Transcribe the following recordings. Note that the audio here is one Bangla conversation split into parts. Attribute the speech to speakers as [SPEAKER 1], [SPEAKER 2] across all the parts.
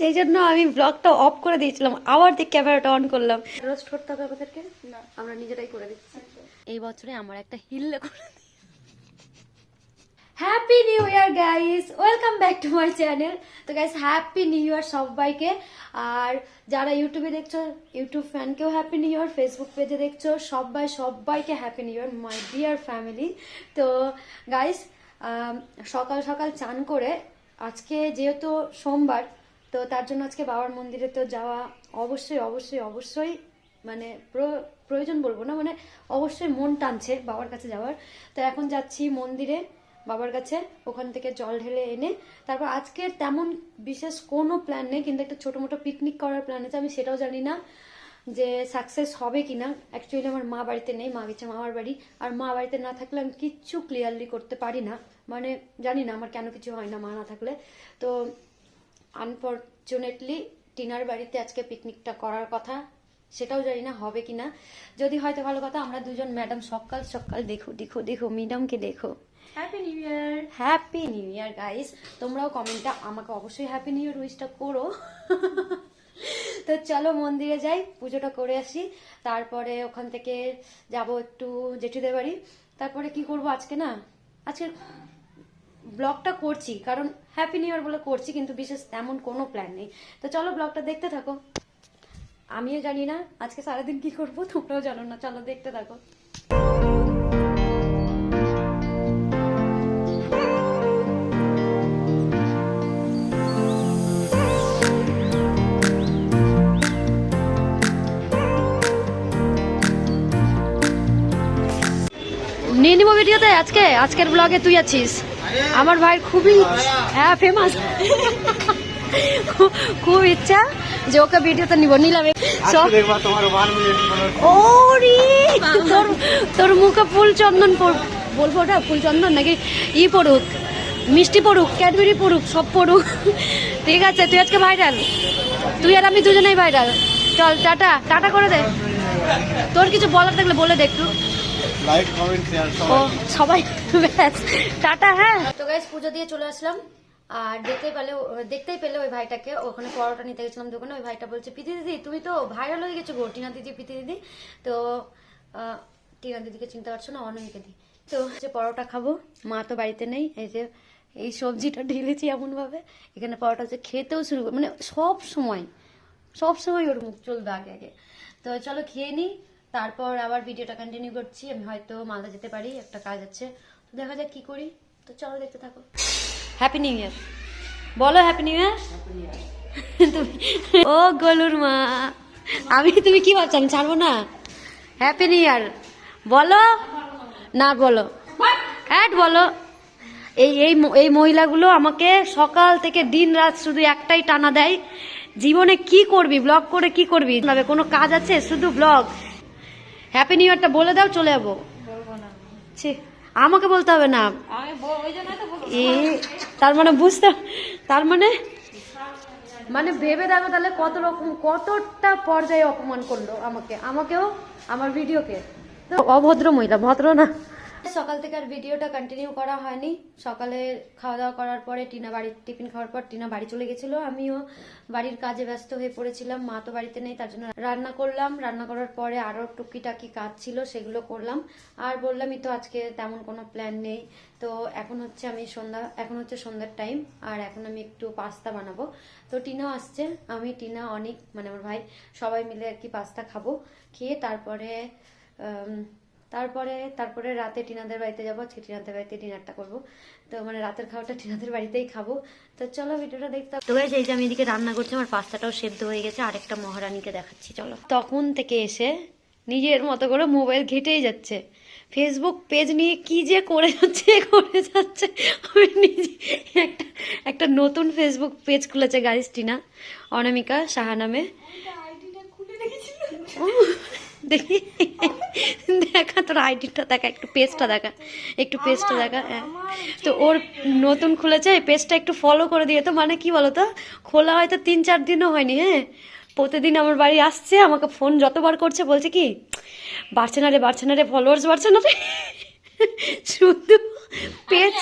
[SPEAKER 1] সেই জন্য আমি ব্লগটা অফ করে দিয়েছিলাম আবার দিয়ে ক্যামেরাটা অন করলাম। রোস্ট করতে হবে আমাদেরকে?
[SPEAKER 2] না।
[SPEAKER 1] আমরা নিজেরাই করে দিচ্ছি। এই বছরে আমার একটা হিল করে happy new year guys welcome back to my channel তো গাইস হ্যাপি নিউ ইয়ার সবাইকে। আর যারা ইউটিউবে দেখছ ইউটিউব ফ্যানকেও হ্যাপি নিউ ইয়ার ফেসবুক পেজে দেখছ সবাই সবাইকে happy new year my dear family তো গাইস সকাল সকাল চান করে আজকে যেহেতু সোমবার তো তার জন্য আজকে বাবার মন্দিরে তো যাওয়া অবশ্যই অবশ্যই অবশ্যই মানে প্র- প্রয়োজন বলব না মানে অবশ্যই মন টানছে বাবার কাছে যাওয়ার। তো এখন যাচ্ছি মন্দিরে বাবার কাছে, ওখান থেকে জল ঢেলে এনে, তারপর আজকে তেমন বিশেষ কোনো প্ল্যান নেই, কিন্তু একটা ছোটো মোটো পিকনিক করার প্ল্যান আছে, আমি সেটাও জানি না যে সাকসেস হবে কি না অ্যাকচুয়ালি আমার মা বাড়িতে নেই, মা গেছে মামার বাড়ি, আর মা বাড়িতে না থাকলে আমি কিচ্ছু ক্লিয়ারলি করতে পারি না। মানে জানি না আমার কেন কিছু হয় না মা না থাকলে। তো আনফর্চুনেটলি টিনার বাড়িতে আজকে পিকনিকটা করার কথা সেটাও জানি না হবে কিনা। যদি হয়তো ভালো কথা আমরা দুজন ম্যাডাম সকাল সকাল দেখো দেখো দেখো ম্যাডামকে দেখো।
[SPEAKER 2] Happy new year
[SPEAKER 1] happy new year guys তোমরাও কমেন্টটা আমাকে অবশ্যই হ্যাপি নিউ ইয়ার উইশটা করো। তো চলো মন্দিরে যাই পুজোটা করে আসি। তারপরে ওখান থেকে যাব একটু জেঠিদের বাড়ি। তারপরে কি করব আজকে না? আজকে ব্লগটা করছি কারণ হ্যাপি নিউ ইয়ার বলে করছি, কিন্তু বিশেষ তেমন কোনো প্ল্যান নেই। তো চলো ব্লগটা দেখতে থাকো। আমিও জানি না আজকে সারাদিন কি করব, তোমরাও জানো না। চলো দেখতে থাকো। নিয়ে নিবো ভিডিওতে আজকে আজকের ব্লগে তুই আছিস। আমার ভাই খুবই হ্যাঁ ফেমাস খুব ইচ্ছা যে ওকে ভিডিওতে নিব নিলাম।
[SPEAKER 3] মিনিট
[SPEAKER 1] তোর তোর মুখে ফুল চন্দন বলব ওটা? ফুল চন্দন নাকি? ই পড়ুক মিষ্টি পড়ুক ক্যাডবেরি পড়ুক সব পড়ুক। ঠিক আছে তুই আজকে ভাইরাল তুই আর আমি দুজনেই ভাইরাল চল টাটা। টাটা করে দে। তোর কিছু বলার থাকলে বলে দে একটু।
[SPEAKER 3] লাইক কমেন্ট শেয়ার
[SPEAKER 1] সবাই। ব্যাস। টাটা হ্যাঁ। তো গাইস পুজো দিয়ে চলে আসলাম। আর দেখতেই পেলে দেখতেই পেলে ওই ভাইটাকে। ওখানে পরোটা নিতে গেছিলাম দোকানে। ওই ভাইটা বলছে পিতি দিদি তুমি তো ভাইরাল হয়ে গেছো গো টিনা দিদি পিতি দিদি। তো টিনা দিদিকে চিনতে পারছ না অনমিকে দি। তো যে পরোটা খাব মা তো বাড়িতে নেই। এই যে এই সবজিটা ঢেলেছি এমন ভাবে এখানে পরোটা হচ্ছে খেতেও শুরু মানে সব সময় সব সময় ওর মুখ চলবে আগে আগে। তো চলো খেয়ে নিই তারপর আবার ভিডিওটা কন্টিনিউ করছি আমি হয়তো মালদা যেতে পারি একটা কাজ আছে। তো দেখা যাক কি করি। তো চলো দেখতে থাকো। হ্যাপি নিউ ইয়ার বলো হ্যাপি নিউ ইয়ার তুমি ও গলুর মা। আমি তুমি কি ভাবছ আমি ছাড়বো না? হ্যাপি নিউ ইয়ার বলো। না বলো। অ্যাড বলো। এই এই এই মহিলাগুলো আমাকে সকাল থেকে দিন রাত শুধু একটাই টানা দেয়। জীবনে কি করবি? ব্লগ করে কি করবি? কোনো কাজ আছে? শুধু ব্লগ হ্যাপি নিউ ইয়ারটা বলে দাও চলে যাব।
[SPEAKER 2] বলব না।
[SPEAKER 1] ছি, আমাকে বলতে হবে না। এ তার মানে বুঝতে তার মানে মানে ভেবে দেখো তাহলে কত রকম কতটা পর্যায়ে অপমান করল আমাকে আমাকেও আমার ভিডিওকে তো অভদ্র মহিলা ভদ্র না। সকাল থেকে আর ভিডিওটা কন্টিনিউ করা হয়নি। সকালে খাওয়া দাওয়া করার পরে টিনা বাড়ির, টিফিন খাওয়ার পর টিনা বাড়ি চলে গেছিল। আমিও বাড়ির কাজে ব্যস্ত হয়ে পড়েছিলাম। মা তো বাড়িতে নেই, তার জন্য রান্না করলাম। রান্না করার পরে আরও টুকিটাকি কাজ ছিল, সেগুলো করলাম। আর বললামই তো আজকে তেমন কোনো প্ল্যান নেই। তো এখন হচ্ছে আমি সন্ধ্যা, এখন হচ্ছে সন্ধ্যার টাইম আর এখন আমি একটু পাস্তা বানাবো। তো টিনাও আসছে, আমি, টিনা, অনেক মানে আমার ভাই, সবাই মিলে আর কি পাস্তা খাব। খেয়ে তারপরে তারপরে তারপরে রাতে টিনাদের বাড়িতে যাব। আজকে টিনাদের বাড়িতে ডিনারটা করব। তো মানে রাতের খাওয়াটা টিনাদের বাড়িতেই খাব। তো চলো ভিডিওটা দেখতে তো গাইস এই যে আমি এদিকে রান্না করছি আমার পাস্তাটাও সেদ্ধ হয়ে গেছে। আরেকটা মহারানীকে দেখাচ্ছি চলো। তখন থেকে এসে নিজের মতো করে মোবাইল ঘেটেই যাচ্ছে। ফেসবুক পেজ নিয়ে কি যে করে যাচ্ছে করে যাচ্ছে। আমি নিজে একটা একটা নতুন ফেসবুক পেজ খুলেছে গাইস টিনা। অনামিকা সাহা নামে। দেখি। দেখা তোর আইডিটা দেখা একটু পেজটা দেখা একটু পেজটা দেখা হ্যাঁ। তো ওর নতুন খুলেছে এই পেজটা একটু ফলো করে দিয়ে তো মানে কি বলো তো খোলা হয়তো তিন চার দিনও হয়নি হ্যাঁ। প্রতিদিন আমার বাড়ি আসছে আমাকে ফোন যতবার করছে বলছে কি বাড়ছে না রে বাড়ছে না রে ফলোয়ার্স বাড়ছে না রে। শুধু পেজ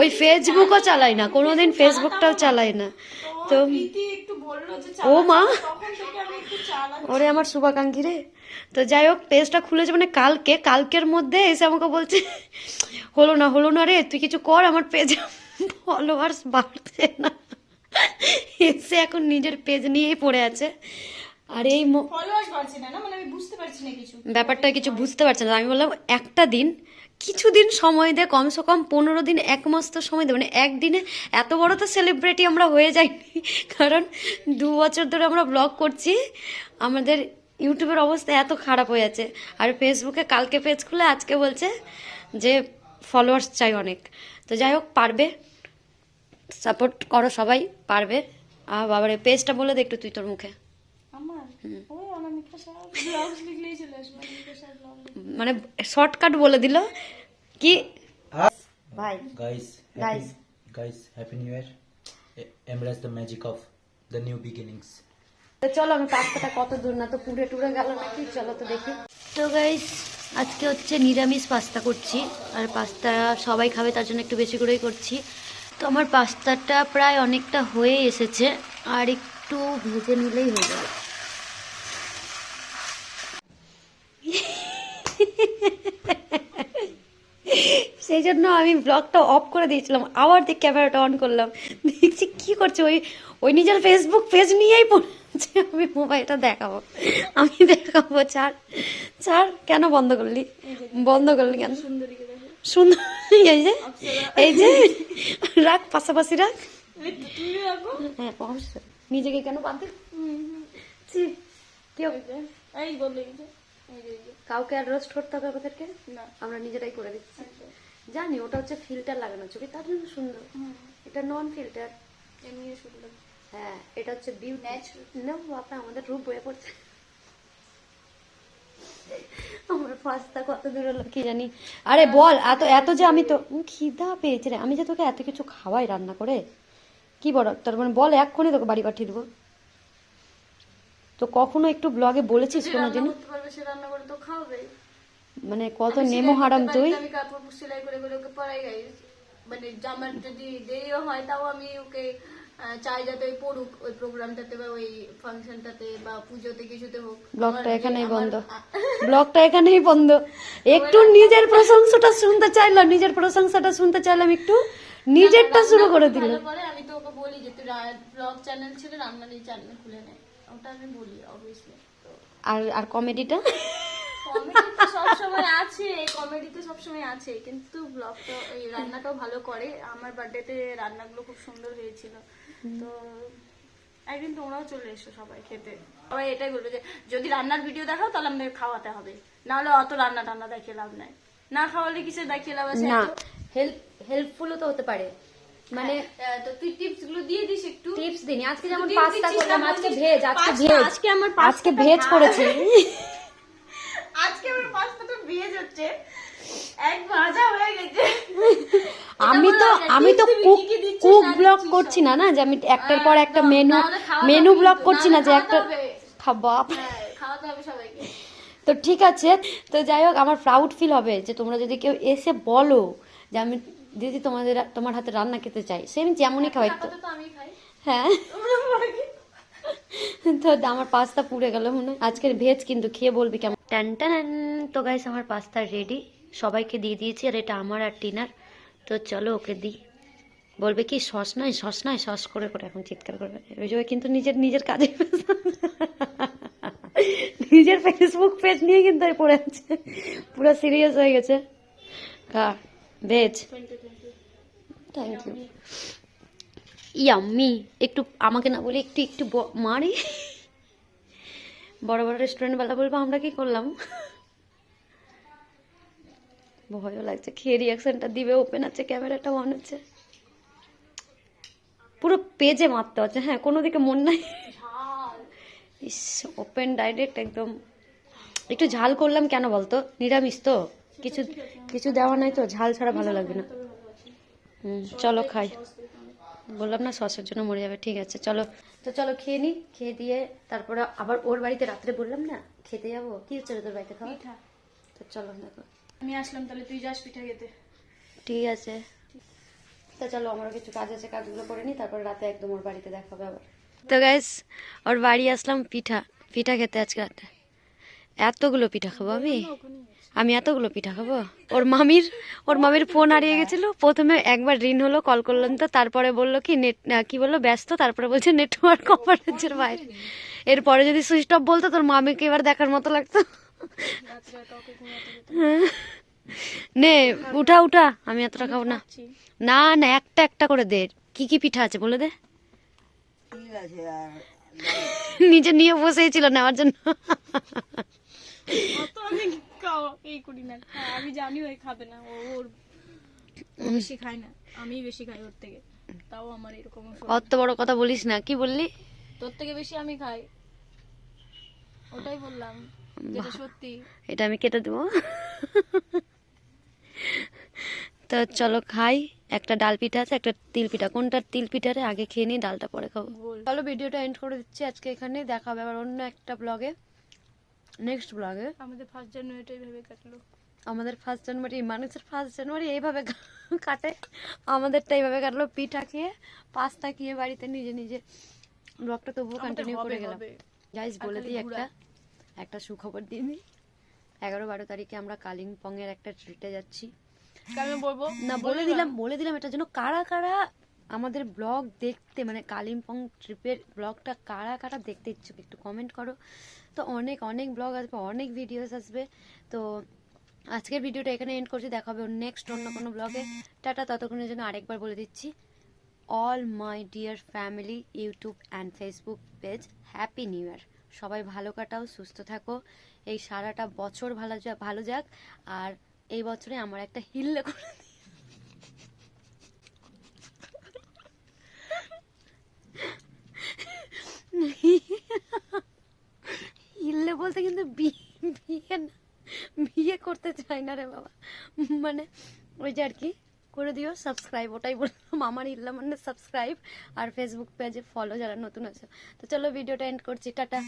[SPEAKER 1] ওই ফেসবুকও চালাই না কোনোদিন ফেসবুকটাও চালাই না। তো ও মা। ওরে আমার শুভাকাঙ্ক্ষী রে। তো যাই হোক পেজটা খুলেছে মানে কালকে কালকের মধ্যে এসে আমাকে বলছে হলো না হলো না রে তুই কিছু কর আমার পেজে ফলোয়ার্স বাড়ছে না। এসে এখন নিজের পেজ নিয়েই পড়ে আছে। আর এই
[SPEAKER 2] মানে আমি বুঝতে পারছি
[SPEAKER 1] ব্যাপারটা কিছু বুঝতে পারছে না। আমি বললাম একটা দিন কিছুদিন সময় দে কমসে কম পনেরো দিন এক মাস তো সময় দে। মানে একদিনে এত বড় তো সেলিব্রিটি আমরা হয়ে যাইনি। কারণ দু বছর ধরে আমরা ব্লগ করছি। আমাদের ইউটিউবের অবস্থা এত খারাপ হয়ে আছে। আর ফেসবুকে কালকে পেজ খুলে আজকে বলছে যে ফলোয়ার্স চাই অনেক। তো যাই হোক পারবে। সাপোর্ট করো সবাই পারবে। আর বাবারে পেজটা বলে দে একটু তুই তোর মুখে। মানে শর্টকাট বলে দিল কি? ভাই
[SPEAKER 4] happy, guys happy new year. E- embrace the magic of the new beginnings.
[SPEAKER 1] তো চলো, আমি পাস্তাটা কত দূর না তো পুড়ে টুড়ে গেল নাকি? চলো তো দেখি। তো গাইস আজকে হচ্ছে নিরামিষ পাস্তা করছি, আর পাস্তা সবাই খাবে, তার জন্য একটু বেশি করেই করছি। তো আমার পাস্তাটা প্রায় অনেকটা হয়ে এসেছে, আর একটু ভেজে নিলেই হয়ে যাবে। সেই জন্য আমি ব্লগটা অফ করে দিয়েছিলাম, আবার দিয়ে ক্যামেরাটা অন করলাম। দেখছি কি করছে, ওই ওই নিজের ফেসবুক পেজ নিয়েই পড়ছে আমি মোবাইলটা দেখাবো। আমি দেখাবো চার চার কেন বন্ধ করলি? বন্ধ করলি কেন? সুন্দর এই যে এই যে রাখ পাশাপাশি রাখ। হ্যাঁ অবশ্যই নিজেকে কেন বাদ
[SPEAKER 2] যে যে, যে।
[SPEAKER 1] কাউকে আর রোস্ট করতে হবে আমাদেরকে?
[SPEAKER 2] না।
[SPEAKER 1] আমরা নিজেরাই করে দিচ্ছি। জানি ওটা হচ্ছে ফিল্টার লাগানো ছবি তার জন্য সুন্দর। এটা নন ফিল্টার
[SPEAKER 2] এমনি সুন্দর।
[SPEAKER 1] হ্যাঁ এটা হচ্ছে বিউটি না আমাদের রূপ বয়ে পড়ছে। আমার পাস্তা কত দূর হলো কি জানি। আরে বল এত এত যে আমি তো খিদা পেয়েছে রে। আমি যে তোকে এত কিছু খাওয়াই রান্না করে কি বড় তার মানে বল এক্ষুনি তোকে বাড়ি পাঠিয়ে দেবো। তো কখনো একটু ব্লগে বলেছিস কোনো দিন
[SPEAKER 2] করতে পারবে সে রান্না করে তো খাওয়াবে।
[SPEAKER 1] মানে কত নেমো হারাম তুই?
[SPEAKER 2] আমি কাপড় সেলাই করে করে ওকে পরাই মানে জামার যদি দেরিও হয় তাও আমি ওকে চাই যাতে ওই পড়ুক ওই প্রোগ্রামটাতে বা ওই ফাংশনটাতে বা পুজোতে কিছুতে হোক।
[SPEAKER 1] ব্লগটা এখানেই বন্ধ। ব্লগটা এখানেই বন্ধ। একটু নিজের প্রশংসাটা শুনতে চাইলাম নিজের প্রশংসাটা শুনতে চাইলাম একটু। নিজেরটা শুরু করে দিল।
[SPEAKER 2] আমি তো ওকে বলি যে তুই ব্লগ চ্যানেল ছিল রান্নার এই চ্যানেল খুলে নে। ওটা আমি বলি অবভিয়াসলি
[SPEAKER 1] আর আর কমেডিটা
[SPEAKER 2] কমেডি তো সবসময় আছে কমেডি তো সবসময় আছে কিন্তু ব্লগ তো এই রান্নাটাও ভালো করে। আমার বার্থডেতে রান্নাগুলো খুব সুন্দর হয়েছিল। তো একদিন তোমরাও চলে এসো সবাই খেতে। সবাই এটাই বলবে যে যদি রান্নার ভিডিও দেখাও তাহলে আমাদের খাওয়াতে হবে। নাহলে অত রান্না টান্না দেখিয়ে লাভ নাই। না খাওয়ালে কিসে দেখিয়ে লাভ আছে?
[SPEAKER 1] না। হেল্প হেল্পফুলও তো হতে পারে। মানে
[SPEAKER 2] আহ, তো তুই টিপসগুলো দিয়ে দিস একটু।
[SPEAKER 1] টিপস দিনি আজকে যেমন পাস্তা করলাম আজকে ভেজ আজকে ভেজ
[SPEAKER 2] আজকে আমার
[SPEAKER 1] আজকে ভেজ করেছি।
[SPEAKER 2] আজকে আমার পাস্তাটা ভেজ হচ্ছে। হয়ে
[SPEAKER 1] আমি তো আমি তো কুক কুক ব্লগ করছি না না? যে আমি একটার পর একটা মেনু মেনু ব্লগ করছি না যে একটা। খাবা
[SPEAKER 2] হ্যাঁ
[SPEAKER 1] তো ঠিক আছে। তো যাই হোক আমার প্রাউড ফিল হবে যে তোমরা যদি কেউ এসে বলো যে আমি দিদি তোমাদের তোমার হাতে রান্না খেতে চাই সে আমি যেমনই খাওয়াই তো
[SPEAKER 2] আপাতত আমি খাই।
[SPEAKER 1] হ্যাঁ? তো আমার পাস্তা পুড়ে গেল মনে হয়। আজকের ভেজ কিন্তু খেয়ে বলবি কেমন। টান টান। তো গাইস আমার পাস্তা রেডি সবাইকে দিয়ে দিয়েছি, আর এটা আমার আর টিনার। তো চলো ওকে দিই। বলবে কি, সস নয় সস নয়, সস করে করে। এখন চিৎকার করবে। ওই যে ও কিন্তু নিজের নিজের কাজে। নিজের ফেসবুক পেজ নিয়ে কিন্তু পড়ে আছে। পুরো সিরিয়াস হয়ে গেছে। কার ভেজ থ্যাংক ইউ ইয়াম্মি একটু, আমাকে না বলে একটু একটু মারি। বড় বড় রেস্টুরেন্ট বেলা বলব, আমরা কি করলাম? ভয়ও লাগছে। খেয়ে রিয়াকশনটা দিবে ওপেন আছে ক্যামেরাটা অন আছে। পুরো পেজে মারতে হচ্ছে। হ্যাঁ কোনো দিকে মন নাই। ইস ওপেন ডাইরেক্ট একদম। একটু ঝাল করলাম কেন বলতো? নিরামিষ তো। কিছু কিছু দেওয়া নাই তো ঝাল ছাড়া ভালো লাগবে না। হুম চলো খাই। বললাম না সসের জন্য মরে যাবে। ঠিক আছে চলো। তো চলো খেয়ে নি খেয়ে দিয়ে তারপরে আবার ওর বাড়িতে রাত্রে বললাম না খেতে যাব। কি হচ্ছে তোর বাড়িতে খাওয়া তো চলো দেখো।
[SPEAKER 2] আমি আসলাম তাহলে তুই যাস পিঠা খেতে।
[SPEAKER 1] ঠিক আছে। তো চলো আমারও কিছু কাজ আছে কাজগুলো করে নিই তারপর রাতে একদম ওর বাড়িতে দেখা হবে আবার। তো গাইস ওর বাড়ি আসলাম পিঠা পিঠা খেতে আজকে রাতে। এতগুলো পিঠা খাব আমি? আমি এতগুলো পিঠা খাব? ওর মামির ওর মামির ফোন হারিয়ে গেছিল। প্রথমে একবার রিন হলো কল করলাম তো তারপরে বলল কি নেট কি বলল ব্যস্ত তারপরে বলছে নেটওয়ার্ক কভারেজের বাইরে। এরপরে যদি সুইচ অফ বলতো তোর মামিকে এবার দেখার মতো লাগতো। নে উঠা উঠা আমি এতটা খাব না। না না একটা একটা করে দে। কি কি পিঠা আছে বলে দে। নিজে নিয়ে বসেছিল নেওয়ার জন্য।
[SPEAKER 2] আমি না। আমি জানি ওই খাবে না ও ওর বেশি খায় না আমি বেশি খাই ওর থেকে। তাও আমার এরকম।
[SPEAKER 1] অত বড় কথা বলিস না কি বললি?
[SPEAKER 2] তোর থেকে বেশি আমি খাই। ওটাই বললাম যেটা সত্যি।
[SPEAKER 1] এটা আমি কেটে দেবো। তো চলো খাই একটা ডাল পিঠা আছে একটা তিল পিঠা। কোনটা তিল পিঠারে আগে খেয়ে নিই ডালটা পরে খাব। চলো ভিডিওটা এন্ড করে দিচ্ছি আজকে এখানে দেখা হবে আবার অন্য একটা ব্লগে নেক্সট ব্লগে
[SPEAKER 2] আমাদের ফার্স্ট জানুয়ারিটাই ভেবে কাটলো।
[SPEAKER 1] আমাদের ফার্স্ট জানুয়ারি মানুষের ফার্স্ট জানুয়ারি এইভাবে কাটে। আমাদেরটা এইভাবে কাটলো পিঠা খেয়ে পাস্তা খেয়ে বাড়িতে নিজে নিজে। ব্লগটা তবুও কন্টিনিউ করে গেলাম। গাইজ বলে দিই একটা। একটা সুখবর দিয়ে দিই এগারো বারো তারিখে আমরা কালিম্পং এর একটা ট্রিটে যাচ্ছি।
[SPEAKER 2] কেন বলব?
[SPEAKER 1] না বলে দিলাম বলে দিলাম এটার জন্য। কারা কারা আমাদের ব্লগ দেখতে মানে কালিম্পং ট্রিপের ব্লগটা কারা কারা দেখতে ইচ্ছুক একটু কমেন্ট করো। তো অনেক অনেক ব্লগ আসবে অনেক ভিডিওস আসবে। তো আজকের ভিডিওটা এখানে এন্ড করছি। দেখা হবে নেক্সট অন্য কোনো ব্লগে টাটা ততক্ষণের জন্য আরেকবার বলে দিচ্ছি। All my dear family, YouTube and Facebook page, happy new year. সবাই ভালো কাটাও, সুস্থ থাকো। এই সারাটা বছর ভালো ভালো যাক। আর এই বছরে আমার একটা হিল্লে করে। হিল্লে বলতে কিন্তু বিয়ে বিয়ে করতে চাই না রে বাবা। মানে ওই যে আর কি, করে দিও সাবস্ক্রাইব ওটাই বললাম আমার ইল্লা মানে সাবস্ক্রাইব আর ফেসবুক পেজে ফলো যারা নতুন আছে। তো চলো ভিডিওটা এন্ড করছি, টাটা।